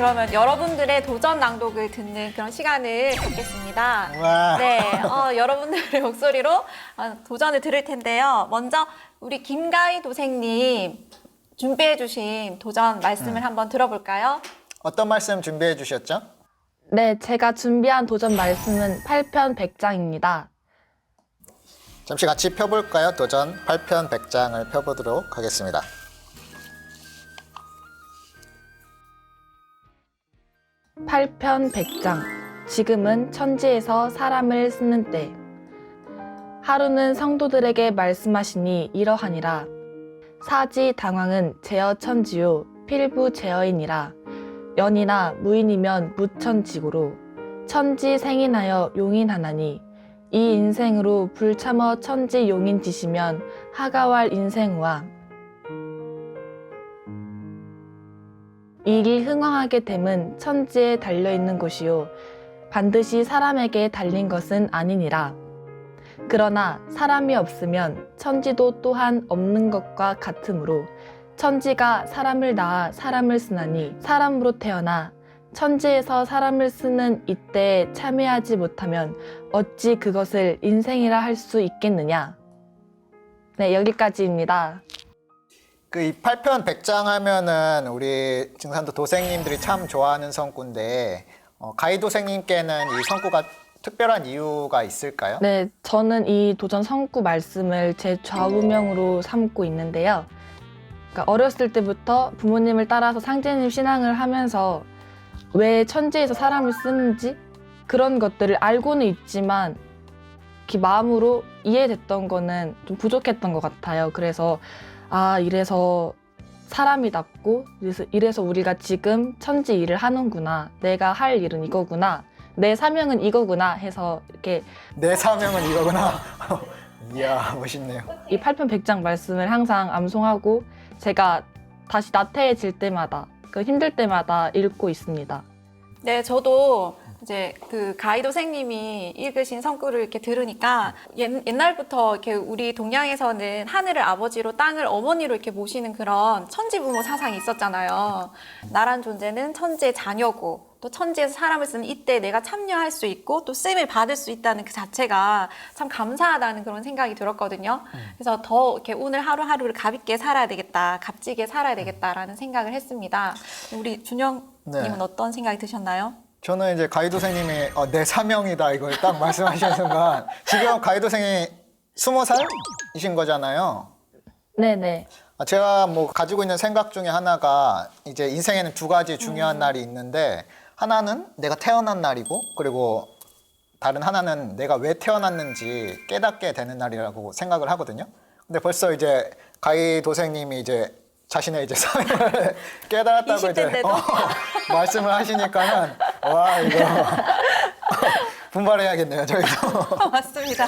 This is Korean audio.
그러면 여러분들의 도전 낭독을 듣는 그런 시간을 갖겠습니다. 와. 네, 어, 여러분들의 목소리로 어, 도전을 들을 텐데요. 먼저 우리 김가희 도생님 준비해주신 도전 말씀을 한번 들어볼까요? 어떤 말씀 준비해 주셨죠? 네, 제가 준비한 도전 말씀은 8편 100장입니다. 잠시 같이 펴볼까요? 도전 8편 100장을 펴보도록 하겠습니다. 팔편 100장. 지금은 천지에서 사람을 쓰는 때. 하루는 성도들에게 말씀하시니 이러하니라. 사지 당왕은 제어 천지요 필부 제어이니라. 연이나 무인이면 무천지고로 천지 생인하여 용인하나니 이 인생으로 불참어 천지 용인지시면 하가왈 인생우와 일이 흥왕하게 됨은 천지에 달려 있는 것이요 반드시 사람에게 달린 것은 아니니라. 그러나 사람이 없으면 천지도 또한 없는 것과 같으므로 천지가 사람을 낳아 사람을 쓰나니 사람으로 태어나 천지에서 사람을 쓰는 이때에 참여하지 못하면 어찌 그것을 인생이라 할 수 있겠느냐. 네, 여기까지입니다. 그이 8편 100장 하면은 우리 증산도 도생님들이 참 좋아하는 성구인데 어, 가이 도생님께는 이 성구가 특별한 이유가 있을까요? 네, 저는 이 도전 성구 말씀을 제 좌우명으로 삼고 있는데요. 그러니까 어렸을 때부터 부모님을 따라서 상제님 신앙을 하면서 왜 천지에서 사람을 쓰는지 그런 것들을 알고는 있지만 이렇게 마음으로 이해됐던 거는 좀 부족했던 것 같아요. 그래서 아 이래서 사람이 낫고 그래서 이래서 우리가 지금 천지 일을 하는구나. 내가 할 일은 이거구나. 내 사명은 이거구나 해서 이렇게 내 사명은 이거구나. 이야 멋있네요. 이 8편 100장 말씀을 항상 암송하고 제가 다시 나태해질 때마다 그 힘들 때마다 읽고 있습니다. 네, 저도 이제 그 가이도 생님이 읽으신 성구를 이렇게 들으니까 옛, 옛날부터 이렇게 우리 동양에서는 하늘을 아버지로 땅을 어머니로 이렇게 모시는 그런 천지부모 사상이 있었잖아요. 나란 존재는 천지의 자녀고 또 천지에서 사람을 쓰는 이때 내가 참여할 수 있고 또 쓰임을 받을 수 있다는 그 자체가 참 감사하다는 그런 생각이 들었거든요. 그래서 더 이렇게 오늘 하루하루를 가볍게 살아야 되겠다, 값지게 살아야 되겠다라는 생각을 했습니다. 우리 준영 님은 네. 어떤 생각이 드셨나요? 저는 이제 가이 도생님이 어, 내 사명이다 이걸 딱 말씀하시는 순간 지금 가이 도생이 20살이신 거잖아요. 네네. 아, 제가 뭐 가지고 있는 생각 중에 하나가 이제 인생에는 두 가지 중요한 날이 있는데 하나는 내가 태어난 날이고 그리고 다른 하나는 내가 왜 태어났는지 깨닫게 되는 날이라고 생각을 하거든요. 근데 벌써 이제 가희 도생님이 이제 자신의 이제 사명을 깨달았다고 이제 20대 인데도? 어, 말씀을 하시니까는 와 이거 분발해야겠네요 저희도. 맞습니다.